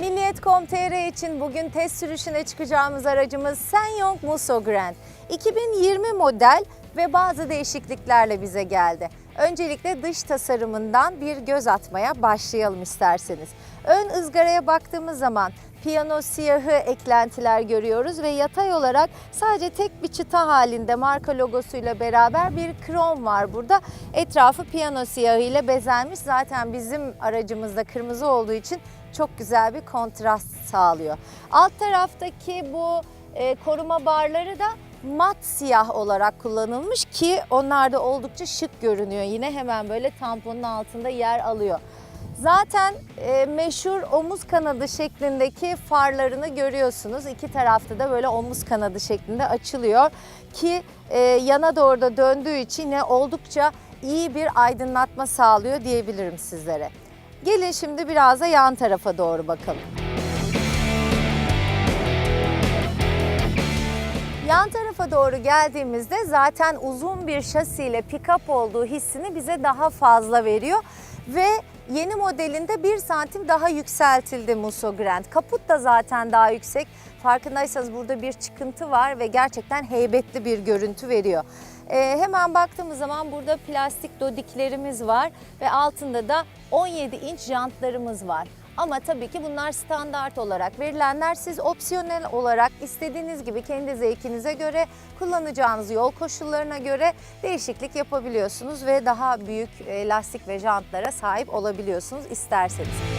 Milliyet.com.tr için bugün test sürüşüne çıkacağımız aracımız Sanyong Musso Grand. 2020 model ve bazı değişikliklerle bize geldi. Öncelikle dış tasarımından bir göz atmaya başlayalım isterseniz. Ön ızgaraya baktığımız zaman piyano siyahı eklentiler görüyoruz ve yatay olarak sadece tek bir çıta halinde marka logosuyla beraber bir krom var burada. Etrafı piyano siyahı ile bezenmiş. Zaten bizim aracımızda kırmızı olduğu için çok güzel bir kontrast sağlıyor. Alt taraftaki bu e, koruma barları da mat siyah olarak kullanılmış ki onlar da oldukça şık görünüyor. Yine hemen böyle tamponun altında yer alıyor. Zaten e, meşhur omuz kanadı şeklindeki farlarını görüyorsunuz. İki tarafta da böyle omuz kanadı şeklinde açılıyor ki e, yana doğru da döndüğü için yine oldukça iyi bir aydınlatma sağlıyor diyebilirim sizlere. Gelin şimdi biraz da yan tarafa doğru bakalım. Yan tarafa doğru geldiğimizde zaten uzun bir şasiyle pick-up olduğu hissini bize daha fazla veriyor. Ve yeni modelinde 1 santim daha yükseltildi Musso Grand. Kaput da zaten daha yüksek. Farkındaysanız burada bir çıkıntı var ve gerçekten heybetli bir görüntü veriyor. Ee, hemen baktığımız zaman burada plastik dodiklerimiz var ve altında da 17 inç jantlarımız var. Ama tabii ki bunlar standart olarak verilenler. Siz opsiyonel olarak istediğiniz gibi kendi zevkinize göre kullanacağınız yol koşullarına göre değişiklik yapabiliyorsunuz ve daha büyük e, lastik ve jantlara sahip olabiliyorsunuz isterseniz.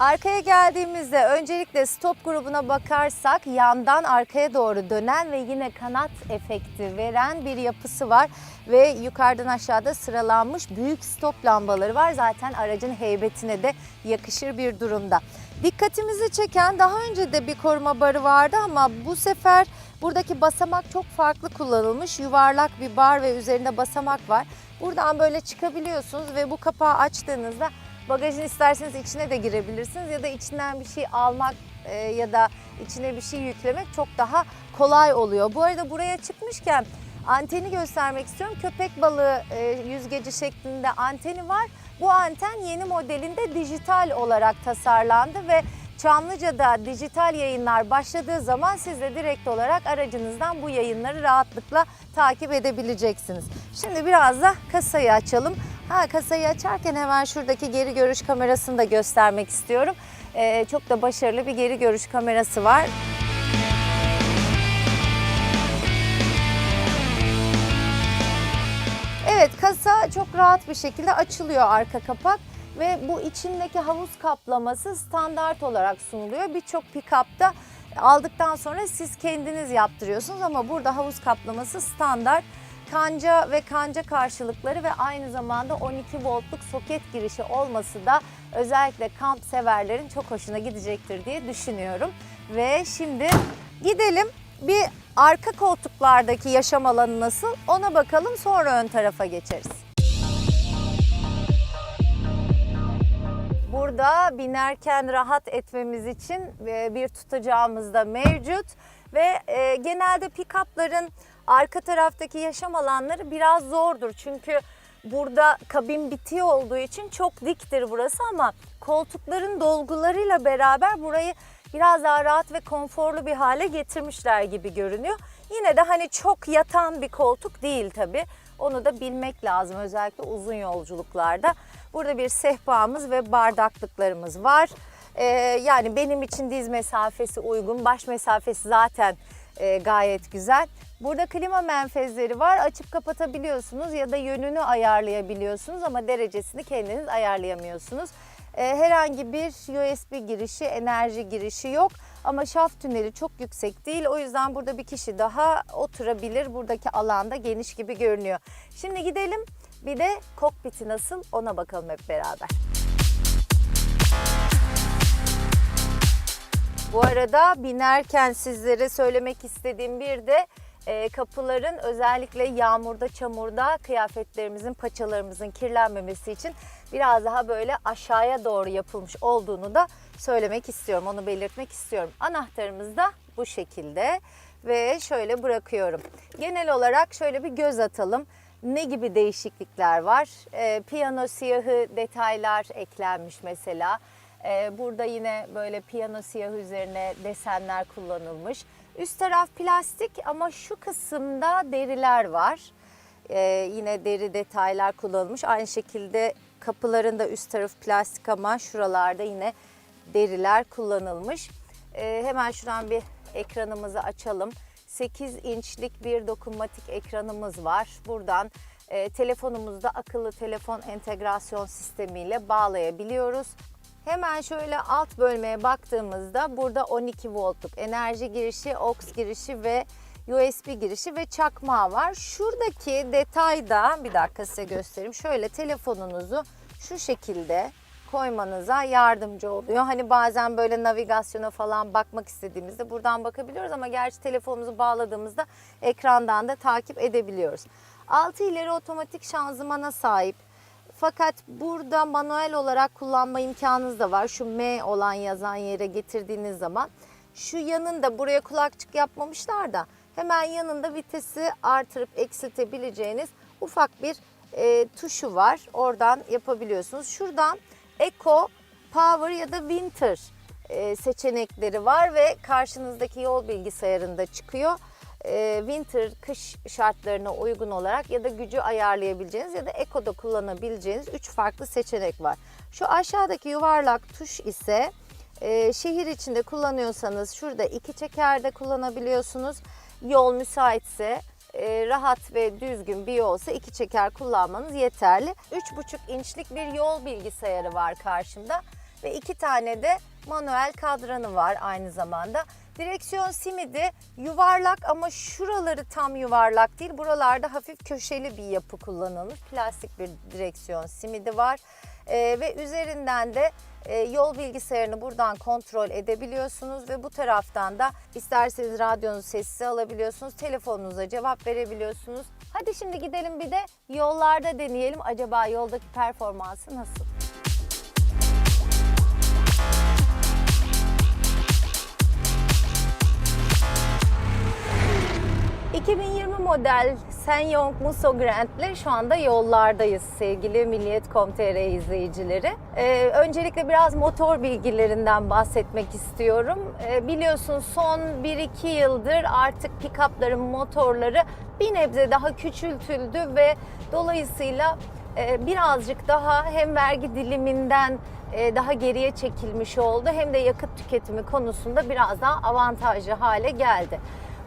Arkaya geldiğimizde öncelikle stop grubuna bakarsak yandan arkaya doğru dönen ve yine kanat efekti veren bir yapısı var ve yukarıdan aşağıda sıralanmış büyük stop lambaları var. Zaten aracın heybetine de yakışır bir durumda. Dikkatimizi çeken daha önce de bir koruma barı vardı ama bu sefer buradaki basamak çok farklı kullanılmış. Yuvarlak bir bar ve üzerinde basamak var. Buradan böyle çıkabiliyorsunuz ve bu kapağı açtığınızda Bagajın isterseniz içine de girebilirsiniz ya da içinden bir şey almak e, ya da içine bir şey yüklemek çok daha kolay oluyor. Bu arada buraya çıkmışken anteni göstermek istiyorum. Köpek balığı e, yüzgeci şeklinde anteni var. Bu anten yeni modelinde dijital olarak tasarlandı ve Çamlıca'da dijital yayınlar başladığı zaman siz de direkt olarak aracınızdan bu yayınları rahatlıkla takip edebileceksiniz. Şimdi biraz da kasayı açalım. Ha kasayı açarken hemen şuradaki geri görüş kamerasını da göstermek istiyorum. Ee, çok da başarılı bir geri görüş kamerası var. Evet kasa çok rahat bir şekilde açılıyor arka kapak ve bu içindeki havuz kaplaması standart olarak sunuluyor. Birçok pick-up'ta aldıktan sonra siz kendiniz yaptırıyorsunuz ama burada havuz kaplaması standart. Kanca ve kanca karşılıkları ve aynı zamanda 12 voltluk soket girişi olması da özellikle kamp severlerin çok hoşuna gidecektir diye düşünüyorum. Ve şimdi gidelim bir arka koltuklardaki yaşam alanı nasıl ona bakalım sonra ön tarafa geçeriz. Burada binerken rahat etmemiz için e, bir tutacağımız da mevcut ve e, genelde pick-up'ların arka taraftaki yaşam alanları biraz zordur. Çünkü burada kabin bitiyor olduğu için çok diktir burası ama koltukların dolgularıyla beraber burayı biraz daha rahat ve konforlu bir hale getirmişler gibi görünüyor. Yine de hani çok yatan bir koltuk değil tabii. Onu da bilmek lazım özellikle uzun yolculuklarda. Burada bir sehpamız ve bardaklıklarımız var. Ee, yani benim için diz mesafesi uygun, baş mesafesi zaten e, gayet güzel. Burada klima menfezleri var. Açıp kapatabiliyorsunuz ya da yönünü ayarlayabiliyorsunuz ama derecesini kendiniz ayarlayamıyorsunuz. Ee, herhangi bir USB girişi, enerji girişi yok. Ama şaft tüneli çok yüksek değil. O yüzden burada bir kişi daha oturabilir. Buradaki alanda geniş gibi görünüyor. Şimdi gidelim bir de kokpiti nasıl ona bakalım hep beraber. Bu arada binerken sizlere söylemek istediğim bir de e, kapıların özellikle yağmurda, çamurda kıyafetlerimizin, paçalarımızın kirlenmemesi için biraz daha böyle aşağıya doğru yapılmış olduğunu da söylemek istiyorum. Onu belirtmek istiyorum. Anahtarımız da bu şekilde ve şöyle bırakıyorum. Genel olarak şöyle bir göz atalım. Ne gibi değişiklikler var? Ee, piyano siyahı detaylar eklenmiş mesela. Ee, burada yine böyle piyano siyahı üzerine desenler kullanılmış. Üst taraf plastik ama şu kısımda deriler var. Ee, yine deri detaylar kullanılmış. Aynı şekilde kapıların da üst tarafı plastik ama şuralarda yine deriler kullanılmış. Ee, hemen şuradan bir ekranımızı açalım. 8 inçlik bir dokunmatik ekranımız var. Buradan e, telefonumuzda akıllı telefon entegrasyon sistemiyle bağlayabiliyoruz. Hemen şöyle alt bölmeye baktığımızda burada 12 voltluk enerji girişi, aux girişi ve USB girişi ve çakmağı var. Şuradaki detayda bir dakika size göstereyim. Şöyle telefonunuzu şu şekilde koymanıza yardımcı oluyor. Hani bazen böyle navigasyona falan bakmak istediğimizde buradan bakabiliyoruz ama gerçi telefonumuzu bağladığımızda ekrandan da takip edebiliyoruz. 6 ileri otomatik şanzımana sahip. Fakat burada manuel olarak kullanma imkanınız da var. Şu M olan yazan yere getirdiğiniz zaman şu yanında buraya kulakçık yapmamışlar da hemen yanında vitesi artırıp eksiltebileceğiniz ufak bir e, tuşu var. Oradan yapabiliyorsunuz. Şuradan Eco, Power ya da Winter e, seçenekleri var ve karşınızdaki yol bilgisayarında çıkıyor. E, Winter kış şartlarına uygun olarak ya da gücü ayarlayabileceğiniz ya da Eco'da kullanabileceğiniz 3 farklı seçenek var. Şu aşağıdaki yuvarlak tuş ise e, şehir içinde kullanıyorsanız şurada iki çekerde kullanabiliyorsunuz. Yol müsaitse e, rahat ve düzgün bir yolsa iki çeker kullanmanız yeterli. 3,5 inçlik bir yol bilgisayarı var karşımda ve iki tane de manuel kadranı var aynı zamanda. Direksiyon simidi yuvarlak ama şuraları tam yuvarlak değil. Buralarda hafif köşeli bir yapı kullanılmış. Plastik bir direksiyon simidi var. Ee, ve üzerinden de e, yol bilgisayarını buradan kontrol edebiliyorsunuz ve bu taraftan da isterseniz radyonuzu sessize alabiliyorsunuz. Telefonunuza cevap verebiliyorsunuz. Hadi şimdi gidelim bir de yollarda deneyelim. Acaba yoldaki performansı nasıl? 2020 model Sanyong Muso Grand'le şu anda yollardayız sevgili Milliyet.com.tr izleyicileri. Ee, öncelikle biraz motor bilgilerinden bahsetmek istiyorum. Ee, biliyorsun son 1-2 yıldır artık pick-up'ların motorları bir nebze daha küçültüldü ve dolayısıyla e, birazcık daha hem vergi diliminden e, daha geriye çekilmiş oldu hem de yakıt tüketimi konusunda biraz daha avantajlı hale geldi.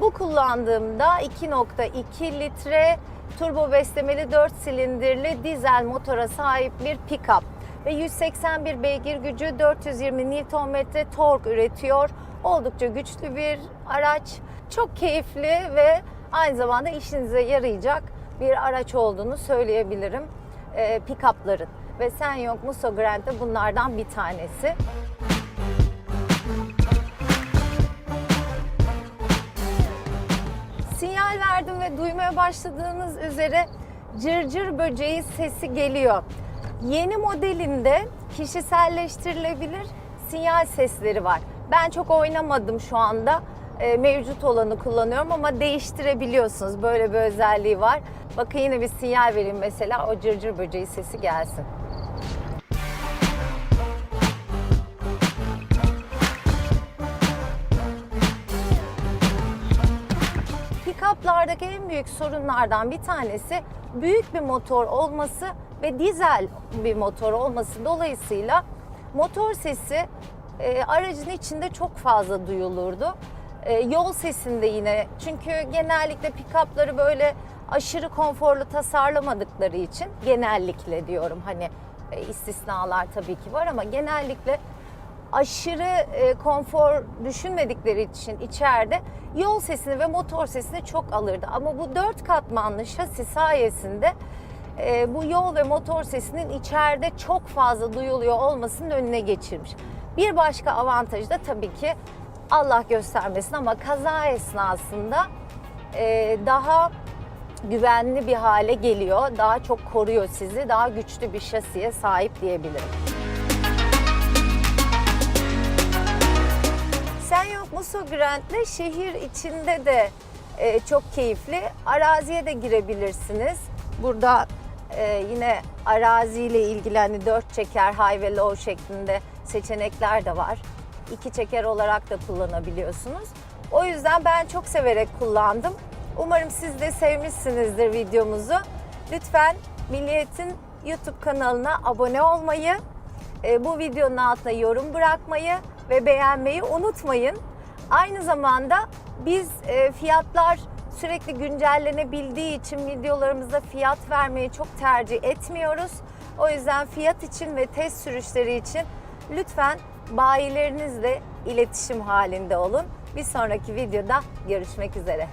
Bu kullandığımda 2.2 litre turbo beslemeli 4 silindirli dizel motora sahip bir pick-up ve 181 beygir gücü 420 Nm tork üretiyor. Oldukça güçlü bir araç. Çok keyifli ve aynı zamanda işinize yarayacak bir araç olduğunu söyleyebilirim e, pick-up'ların. Ve Sanyong Muso Grand de bunlardan bir tanesi. Verdim ve duymaya başladığınız üzere cırcır böceği sesi geliyor. Yeni modelinde kişiselleştirilebilir sinyal sesleri var. Ben çok oynamadım şu anda. E, mevcut olanı kullanıyorum ama değiştirebiliyorsunuz. Böyle bir özelliği var. Bakın yine bir sinyal vereyim mesela o cırcır böceği sesi gelsin. Pick-up'lardaki en büyük sorunlardan bir tanesi büyük bir motor olması ve dizel bir motor olması. Dolayısıyla motor sesi e, aracın içinde çok fazla duyulurdu. E, yol sesinde yine. Çünkü genellikle pick-up'ları böyle aşırı konforlu tasarlamadıkları için genellikle diyorum. Hani e, istisnalar tabii ki var ama genellikle aşırı e, konfor düşünmedikleri için içeride yol sesini ve motor sesini çok alırdı. Ama bu dört katmanlı şasi sayesinde e, bu yol ve motor sesinin içeride çok fazla duyuluyor olmasının önüne geçirmiş. Bir başka avantajı da tabii ki Allah göstermesin ama kaza esnasında e, daha güvenli bir hale geliyor. Daha çok koruyor sizi. Daha güçlü bir şasiye sahip diyebilirim. Sen Muso Grand'le şehir içinde de e, çok keyifli. Araziye de girebilirsiniz. Burada e, yine araziyle ilgili hani dört çeker high ve low şeklinde seçenekler de var. İki çeker olarak da kullanabiliyorsunuz. O yüzden ben çok severek kullandım. Umarım siz de sevmişsinizdir videomuzu. Lütfen Milliyet'in YouTube kanalına abone olmayı, e, bu videonun altına yorum bırakmayı ve beğenmeyi unutmayın. Aynı zamanda biz e, fiyatlar sürekli güncellenebildiği için videolarımızda fiyat vermeyi çok tercih etmiyoruz. O yüzden fiyat için ve test sürüşleri için lütfen bayilerinizle iletişim halinde olun. Bir sonraki videoda görüşmek üzere.